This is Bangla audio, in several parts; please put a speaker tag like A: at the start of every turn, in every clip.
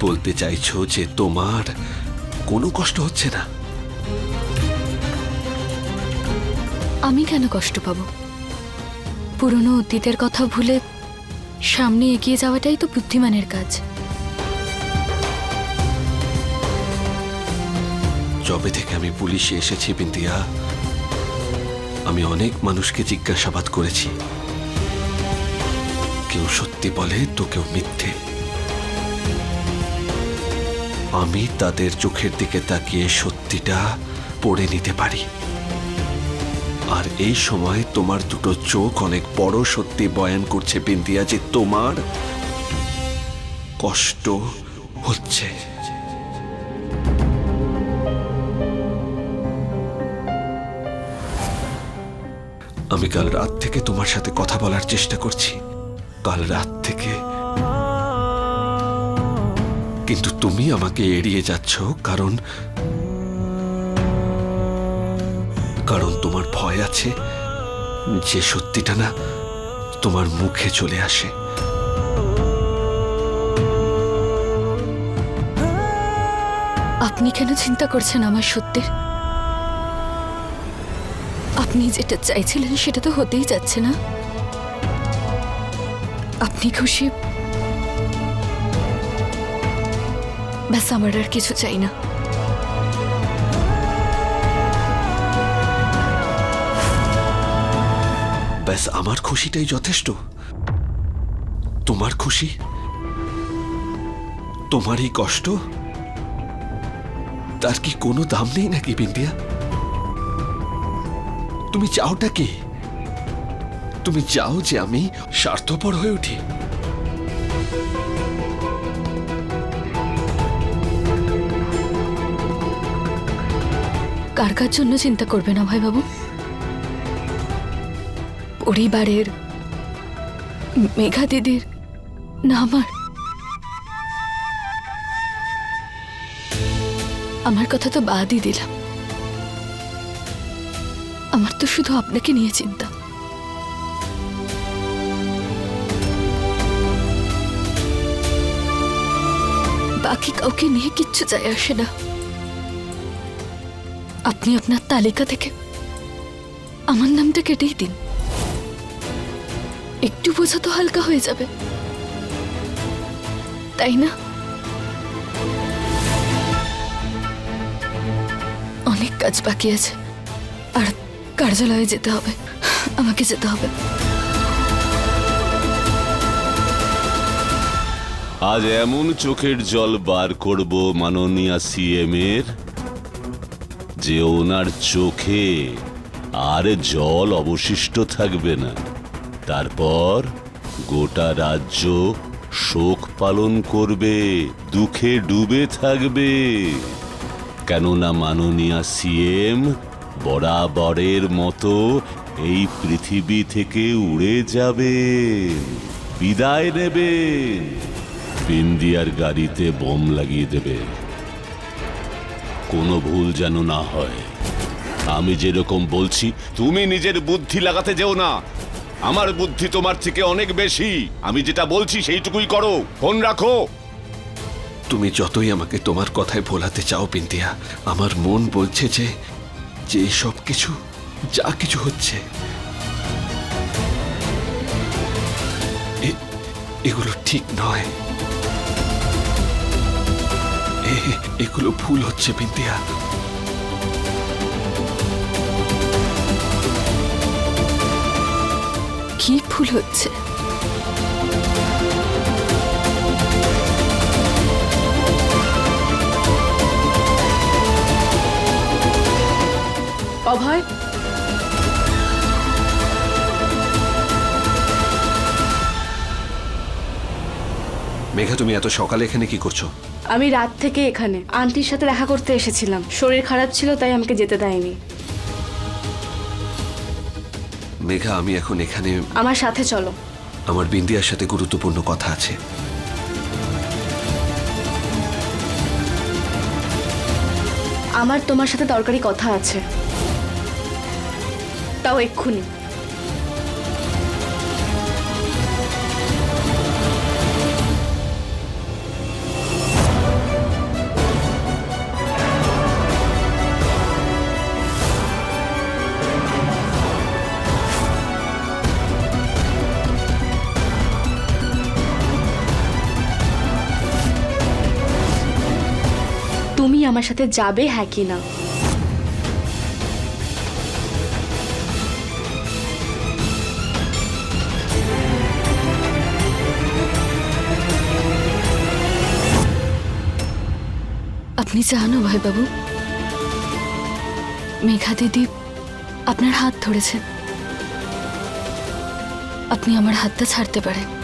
A: বলতে চাইছো যে তোমার কোনো কষ্ট হচ্ছে না?
B: আমি কেন কষ্ট পাবো? পুরনো অতীতের কথা ভুলে সামনে এগিয়ে যাওয়াটাই তো বুদ্ধিমানের কাজ।
A: যবে থেকে আমি পুলিশে এসেছি বিন্দিয়া আমি অনেক মানুষকে জিজ্ঞাসাবাদ করেছি। কেউ সত্যি বলে তো কেউ মিথ্যে। আমি তাদের চোখের দিকে তাকিয়ে সত্যিটা পড়ে নিতে পারি। আর এই সময় তোমার দুটো চোখ অনেক বড় সত্যি বয়ান করছে বিন্দিয়া যে তোমার কষ্ট হচ্ছে। আমি কাল রাত থেকে তোমার সাথে কথা বলার চেষ্টা করছি। কাল রাত থেকে কিন্তু তুমি আমাকে এড়িয়ে যাচ্ছ, কারণ কারণ তোমার ভয় আছে। যে সত্যিটা না তোমার মুখে চলে আসে।
B: আপনি কেন চিন্তা করছেন আমার সত্যের? আপনি যেটা চাইছিলেন সেটা তো হতেই যাচ্ছে না। আপনি খুশি? ব্যাস, আমার আর কিছু চাই না।
A: ব্যাস, আমার খুশিটাই যথেষ্ট। তোমার খুশি? তোমার এই কষ্ট? তার কি কোনো দাম নেই নাকি বিন্দিয়া তুমি চাওটা কি? তুমি চাও যে আমি স্বার্থপর হয়ে উঠি।
B: কার কার জন্য চিন্তা করবে না ভাই বাবু পরিবারের, মেঘা দিদির, না আমার। আমার কথা তো বাদই দিলাম। আমার তো শুধু আপনাকে নিয়ে চিন্তা। বাকি কাউকে নিয়ে কিচ্ছু যায় আসে না। আপনি আপনার তালিকা থেকে আমার নামটা কেটেই দিন। একটু বোঝা তো হালকা হয়ে যাবে। তাই না? অনেক কাজ বাকি আছে। আর কার্যালয়ে যেতে হবে। আমাকে যেতে হবে।
C: আজ এমন চোখের জল বার করব মাননীয়া সিএম এর। যে ওনার চোখে আর জল অবশিষ্ট থাকবে না। তারপর গোটা রাজ্য শোক পালন করবে, দুঃখে ডুবে থাকবে। কেননা মাননীয়া সিএম বরাবরের মতো এই পৃথিবী থেকে উড়ে যাবে বিদায় নেবেন। বিন্দিয়ার গাড়িতে বোম লাগিয়ে দেবে। কোনো ভুল যেন না হয়। আমি যেরকম বলছি, তুমি নিজের বুদ্ধি লাগাতে যেও না। আমার বুদ্ধি তোমার থেকে অনেক বেশি। আমি যেটা বলছি সেইটুকুই করো। ফোন রাখো।
A: তুমি যতই আমাকে তোমার কথায় ভোলাতে চাও বিন্দিয়া আমার মন বলছে যে যে সব কিছু, যা কিছু হচ্ছে এগুলো ঠিক নয়। এগুলো ভুল হচ্ছে বিন্দিয়া
B: কি ভুল হচ্ছে?
D: অভয়?
A: মেঘা তুমি এত সকালে এখানে কি করছ?
D: আমি রাত থেকে এখানে। আন্টির সাথে দেখা করতে এসেছিলাম। শরীর খারাপ ছিল তাই আমাকে যেতে দেয়নি।
A: মেঘা আমি এখন এখানে
D: আমার সাথে চলো।
A: আমার বিন্দিয়ার সাথে গুরুত্বপূর্ণ কথা আছে।
D: আমার তোমার সাথে দরকারি কথা আছে। তাও এক্ষুনি। আমার সাথে যাবে হ্যাঁ কি না?
B: আপনি চান বাবু মেঘা দিদি আপনার হাত ধরেছেন আপনি আমার হাতটা ছাড়তে পারেন।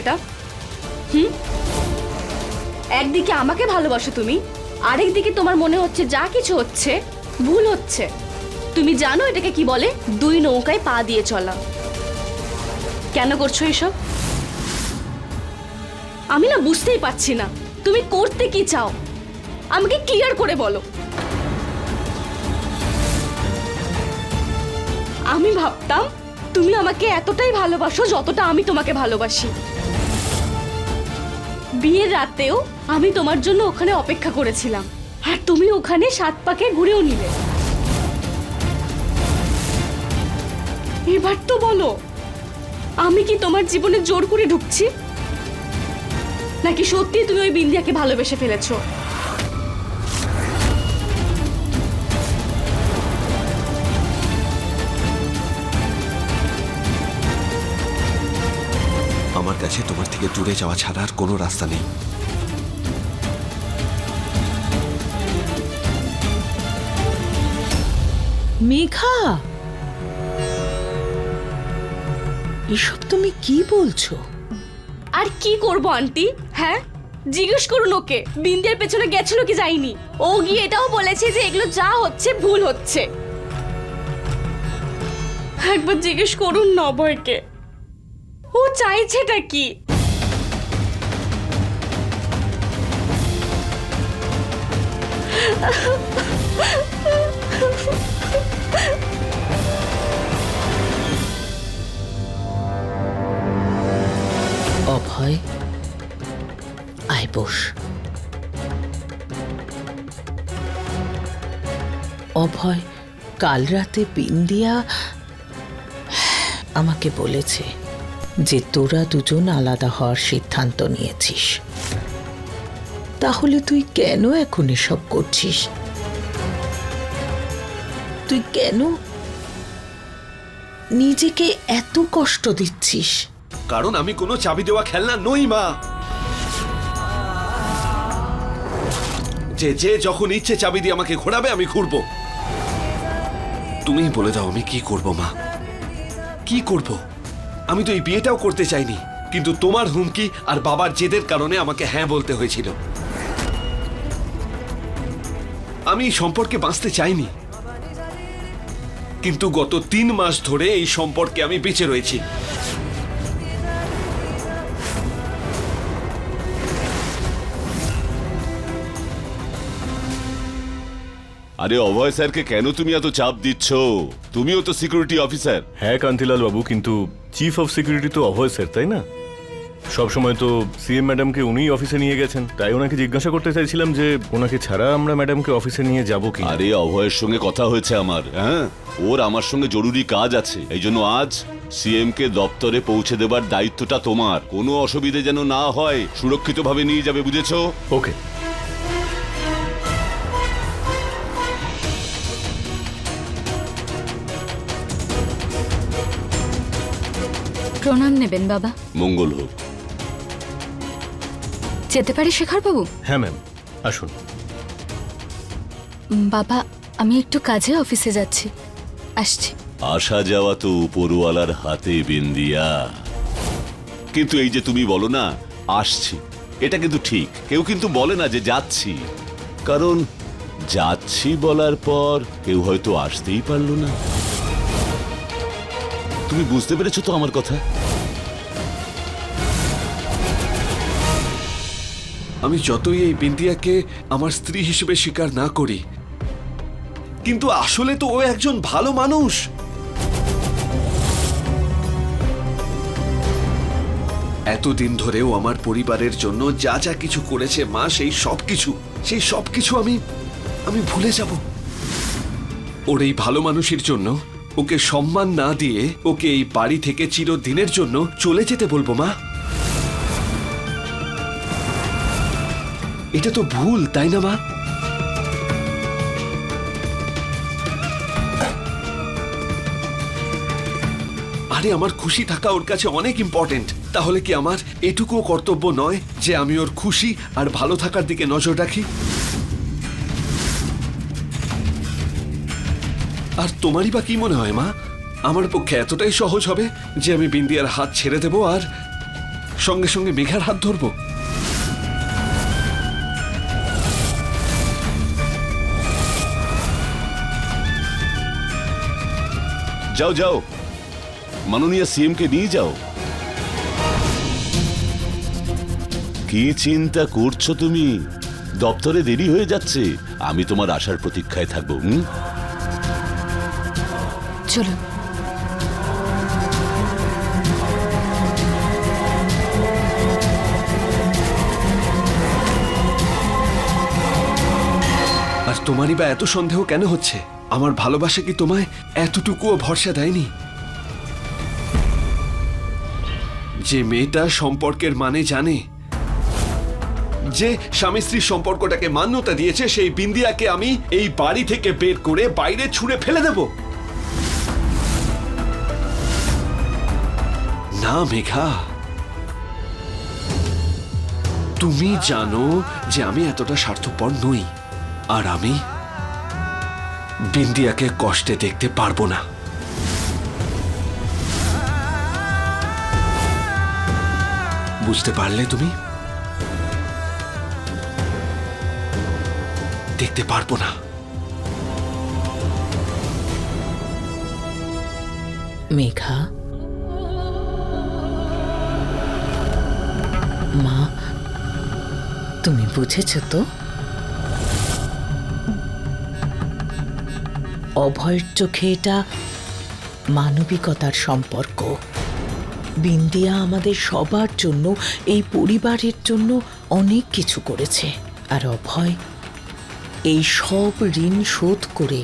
D: এটা। হুম? একদিকে আমাকে ভালোবাসো তুমি আরেকদিকে তোমার মনে হচ্ছে যা কিছু হচ্ছে, ভুল হচ্ছে। তুমি জানো এটাকে কি বলে? দুই নৌকায় পা দিয়ে চলা। কেন করছ এসব? আমি না বুঝতেই পারছি না, তুমি করতে কি চাও? আমাকে ক্লিয়ার করে বলো। আমি ভাবতাম, তুমি আমাকে এতটাই ভালোবাসো যতটা আমি তোমাকে ভালোবাসি। বিয়ের রাতেও আমি তোমার জন্য ওখানে অপেক্ষা করেছিলাম। আর তুমি ওখানে সাত পাকে ঘুরেও নিলে। এবার তো বলো, আমি কি তোমার জীবনে জোর করে ঢুকছি? নাকি সত্যি তুমি ওই বিন্দিয়াকে ভালোবেসে ফেলেছো?
A: থেকে দূরে যাওয়া ছাড়া আর কোনো রাস্তা নেই।
E: মেঘা! এসব তুমি কি বলছো?
D: আর কি করব আন্টি? হ্যাঁ? জিজ্ঞেস করুন ওকে। বিন্দিয়ার পেছনে গেছিল কি যায়নি? ও গিয়ে এটাও বলেছে যে এগুলো যা হচ্ছে ভুল হচ্ছে। একবার জিজ্ঞেস করুন নভয়কে ও চাইছেটা কি?
E: অভয়, আয় বস। অভয়, কাল রাতে বিন্দিয়া আমাকে বলেছে যে তোরা দুজন আলাদা হওয়ার সিদ্ধান্ত নিয়েছিস। তাহলে তুই কেন এখন এসব করছিস? তুই কেন নিজেকে এত কষ্ট দিচ্ছিস?
A: কারণ আমি কোনো চাবি দেওয়া খেলনা নই, মা। যে যে যখন ইচ্ছে চাবি দিয়ে আমাকে ঘোরাবে, আমি ঘুরবো। তুমি বলে দাও, আমি কি করব, মা? কি করব? আমি তো এই বিয়েটাও করতে চাইনি, কিন্তু তোমার হুমকি আর বাবার জেদের কারণে আমাকে হ্যাঁ বলতে হয়েছিল। আমি এই সম্পর্কে বাঁচতে চাইনি। কিন্তু গত তিন মাস ধরে এই সম্পর্কে আমি বেঁচে রয়েছি।
C: আরে অভয় স্যারকে কেন তুমি এত চাপ দিচ্ছ? তুমিও তো সিকিউরিটি অফিসার
F: হ্যাঁ কান্তিলাল বাবু কিন্তু চিফ অফ সিকিউরিটি তো অভয় স্যার তাই না? সব সময় তো সিএম ম্যাডামকে উনিই অফিসে নিয়ে গেছেন তাই ওনাকে জিজ্ঞাসা করতে চাইছিলাম যে ওনাকে ছাড়া আমরা ম্যাডামকে অফিসে নিয়ে যাব কি
C: আরে অভয়ের সঙ্গে কথা হয়েছে আমার হ্যাঁ? ওর আমার সঙ্গে জরুরি কাজ আছে এই জন্য আজ সিএম কে দপ্তরে পৌঁছে দেবার দায়িত্বটা তোমার। কোনো অসুবিধে যেন না হয় সুরক্ষিতভাবে নিয়ে যাবে বুঝেছ?
F: ওকে।
B: প্রণাম নেবেন বাবা।
C: মঙ্গল হোক।
B: যেতে পারি শেখর বাবু
F: হ্যাঁ ম্যাম। আসুন।
B: বাবা আমি একটু কাজে অফিসে যাচ্ছি। আসছি।
C: আসা যাওয়া তো উপরওয়ালার হাতে বিন্দিয়া। কিন্তু এই যে তুমি বলো না আসছি। এটা কিন্তু ঠিক। কেউ কিন্তু বলে না যে যাচ্ছি। কারণ যাচ্ছি বলার পর কেউ হয়তো আসতেই পারল না। তুমি বুঝতে পেরেছ তো আমার কথা?
A: আমি যতই এই বিন্দিয়াকে আমার স্ত্রী হিসেবে স্বীকার না করি, কিন্তু আসলে তো ও একজন ভালো মানুষ। এতদিন ধরেও আমার পরিবারের জন্য যা যা কিছু করেছে, মা, সেই সব কিছু সেই সব কিছু আমি আমি ভুলে যাব। ওর এই ভালো মানুষের জন্য ওকে সম্মান না দিয়ে ওকে এই বাড়ি থেকে চিরদিনের জন্য চলে যেতে বলব, মা। এটা তো ভুল, তাই না, মা? আরে, আমার খুশি থাকা ওর কাছে অনেক ইম্পর্টেন্ট তাহলে কি আমার এটুকুও কর্তব্য নয় যে আমি ওর খুশি আর ভালো থাকার দিকে নজর রাখি? আর তোমারই বা কি মনে হয়, মা? আমার পক্ষে এতটাই সহজ হবে যে আমি বিন্দিয়ার হাত ছেড়ে দেব আর সঙ্গে সঙ্গে মেঘার হাত ধরবো?
C: যাও যাও। মাননীয় সিএম কে নিয়ে যাও। কি চিন্তা করছ তুমি? দপ্তরে দেরি হয়ে যাচ্ছে। আমি তোমার আসার প্রতীক্ষায় থাকব হুম?
B: চলুন।
A: আর তোমারই বা এত সন্দেহ কেন হচ্ছে? আমার ভালোবাসা কি তোমায় এতটুকুও ভরসা দেয়নি? যে মেয়েটা সম্পর্কের মানে জানে, যে স্বামী স্ত্রীর সম্পর্কটাকে মান্যতা দিয়েছে, সেই বিন্দিয়াকে আমি এই বাড়ি থেকে বের করে বাইরে ছুঁড়ে ফেলে দেব। না, মেঘা। তুমি জানো যে আমি এতটা স্বার্থপর নই, আর আমি বিন্দিয়াকে কষ্টে দেখতে পারব না। বুঝতে পারলে তুমি? দেখতে পারব না।
E: মেঘা? মা, তুমি বুঝেছ তো? অভয়ের চোখে এটা মানবিকতার সম্পর্ক। বিন্দিয়া আমাদের সবার জন্য, এই পরিবারের জন্য অনেক কিছু করেছে। আর অভয় এই সব ঋণ শোধ করে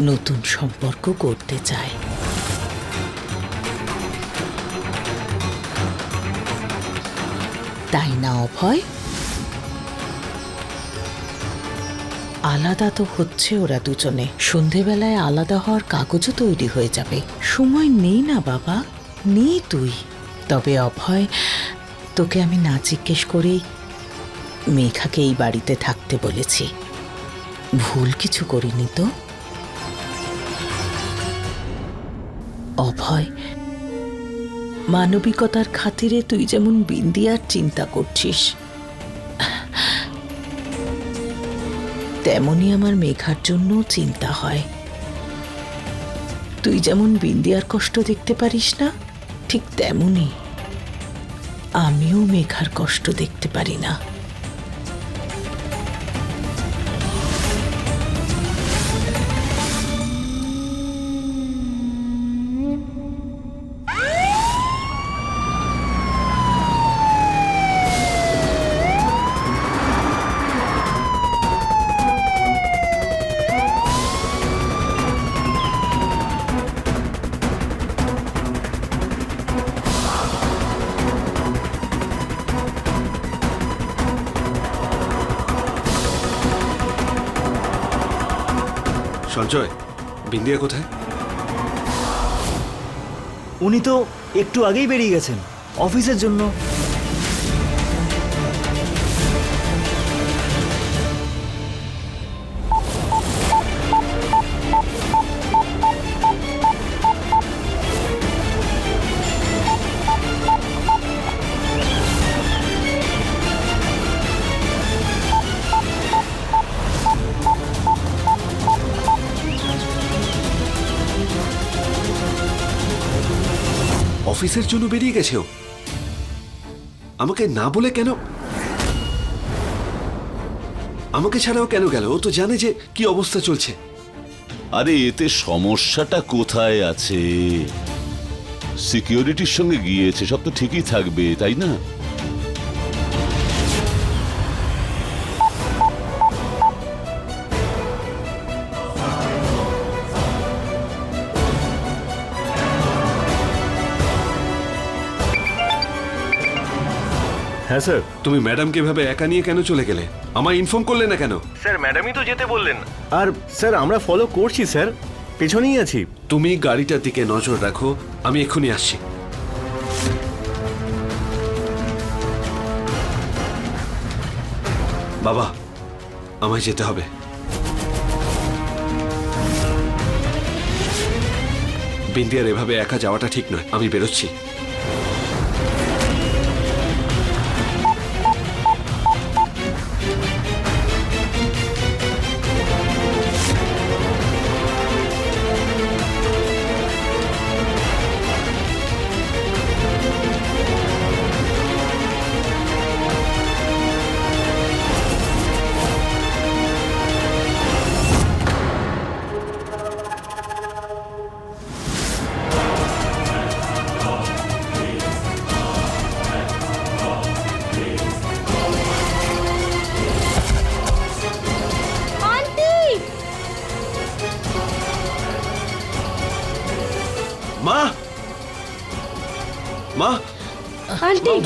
E: নতুন সম্পর্ক করতে চায়। তাই না অভয়? আলাদা তো হচ্ছে ওরা দুজনে। সন্ধেবেলায় আলাদা হওয়ার কাগজও তৈরি হয়ে যাবে। সময় নেই না, বাবা। নেই তুই। তবে অভয়, তোকে আমি না জিজ্ঞেস করেই মেঘাকে এই বাড়িতে থাকতে বলেছি। ভুল কিছু করিনি তো? অভয়, মানবিকতার খাতিরে তুই যেমন বিন্দিয়ার চিন্তা করছিস তেমনই আমার মেঘার জন্য চিন্তা হয়। তুই যেমন বিন্দিয়ার কষ্ট দেখতে পারিস না, ঠিক তেমনই। আমিও মেঘার কষ্ট দেখতে পারি না।
A: সঞ্জয় বিন্দিয়া কোথায়?
G: উনি তো একটু আগেই বেরিয়ে গেছেন। অফিসের জন্য
A: অফিসের জন্য বেরিয়ে গেছে আমাকে না বলে কেন? আমাকে ছাড়াও কেন গেল? ও তো জানে যে কি অবস্থা চলছে।
C: আরে, এতে সমস্যাটা কোথায় আছে? সিকিউরিটির সঙ্গে গিয়েছে, সব তো ঠিকই থাকবে, তাই না?
F: হ্যাঁ স্যার।
A: তুমি ম্যাডামকে এভাবে একা নিয়ে কেন চলে গেলে? আমায় ইনফর্ম করলে না কেন?
F: স্যার ম্যাডামই তো যেতে বললেন। আর স্যার আমরা ফলো করছি স্যার। পেছনেই আছি।
A: তুমি গাড়িটার দিকে নজর রাখো আমি এক্ষুনি আসছি। বাবা আমায় যেতে হবে। বিন্দিয়ার এভাবে একা যাওয়াটা ঠিক নয় আমি বেরোচ্ছি।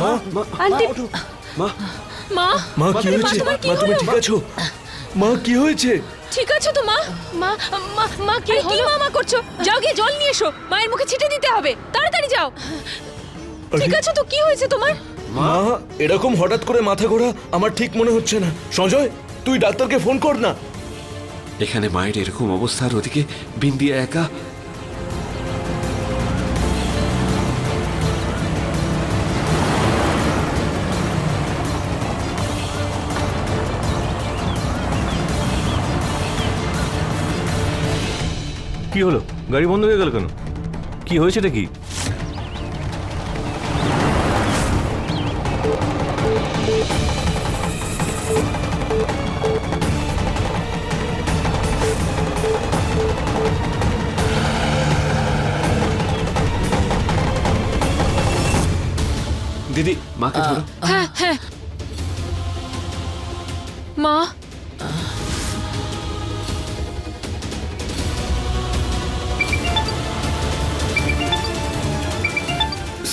A: মা
D: আন্টি।
A: মা মা।
B: মা
G: কি হয়েছে? মা তুমি ঠিক আছো? মা কি হয়েছে?
B: ঠিক আছে তো মা? মা মা মা কি হলো? মামা করছ? যাও গিয়ে জল নিয়ে এসো। মায়ের মুখে ছিটে দিতে হবে। তাড়াতাড়ি যাও। ঠিক আছে তো কি হয়েছে তোমার?
G: মা এরকম হঠাৎ করে মাথা ঘোরা আমার ঠিক মনে হচ্ছে না। সঞ্জয় তুই ডাক্তারকে ফোন কর না।
A: এখানে মায়ের এরকম অবস্থা ওদিকে বিন্দিয়া একা
F: কি হলো? গাড়ি বন্ধ হয়ে গেল কেন? কি হয়েছেটা কি?
A: দিদি মাকে ধরো।
B: হ্যাঁ হ্যাঁ। মা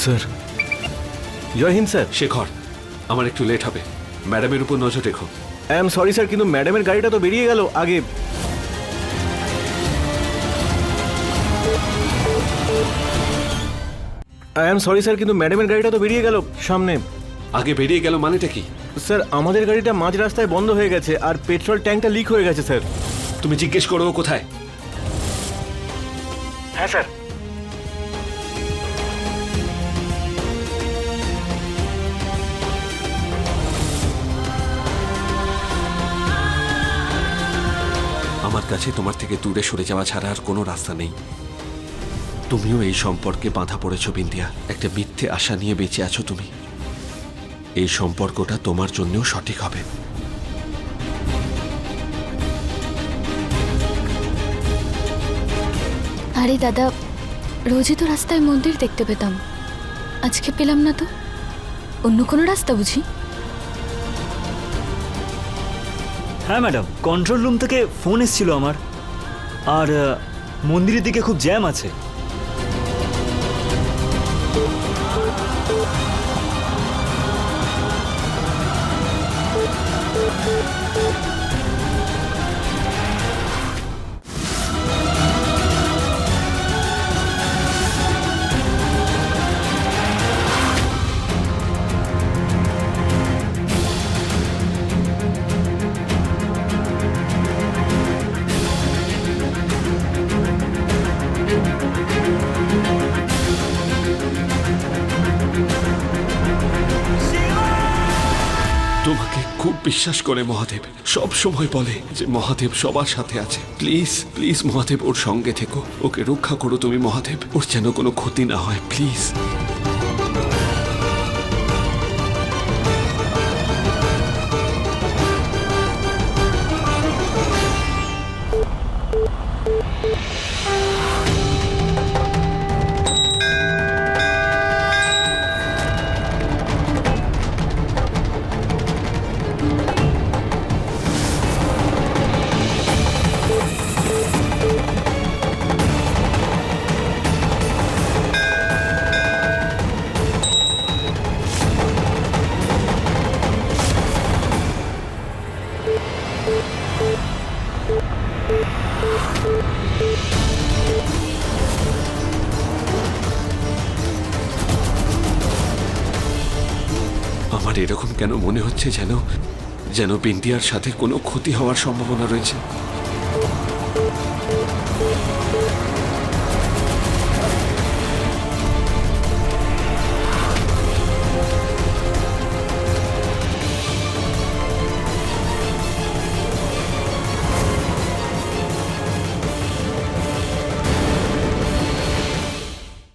F: স্যার। জয় হিন্দ স্যার।
A: শেখর আমার একটু লেট হবে। ম্যাডামের উপর নজর রেখো।
F: আই এম সরি স্যার কিন্তু ম্যাডামের গাড়িটা তো বেরিয়ে গেল। আগে আই এম সরি স্যার কিন্তু ম্যাডামের গাড়িটা তো বেরিয়ে গেল সামনে।
A: আগে বেরিয়ে গেল মানেটা কি?
F: স্যার আমাদের গাড়িটা মাঝ রাস্তায় বন্ধ হয়ে গেছে আর পেট্রোল ট্যাঙ্কটা লিক হয়ে গেছে স্যার।
A: তুমি জিজ্ঞেস করো কোথায়?
F: হ্যাঁ স্যার।
A: আমার কাছে তোমার থেকে দূরে সরে যাওয়া ছাড়া আর কোনো রাস্তা নেই। তুমিও এই সম্পর্কে বাঁধা পড়েছ বিন্দিয়া একটা মিথ্যে আশা নিয়ে বেঁচে আছো তুমি। এই সম্পর্কটা তোমার জন্যও সঠিক হবে।
B: আরে দাদা, রোজই তো রাস্তায় মন্দির দেখতে পেতাম। আজকে পেলাম না তো। অন্য কোনো রাস্তা বুঝি?
H: হ্যাঁ ম্যাডাম কন্ট্রোল রুম থেকে ফোন এসেছিল আমার। আর মন্দিরের দিকে খুব জ্যাম আছে।
A: বিশ্বাস করে মহাদেব। সব সময় বলে যে মহাদেব সবার সাথে আছে। প্লিজ প্লিজ মহাদেব ওর সঙ্গে থেকো। ওকে রক্ষা করো তুমি মহাদেব। ওর যেন কোনো ক্ষতি না হয়, প্লিজ। এরকম কেন মনে হচ্ছে যেন যেন বিন্দিয়ার সাথে কোনো ক্ষতি হওয়ার সম্ভাবনা রয়েছে?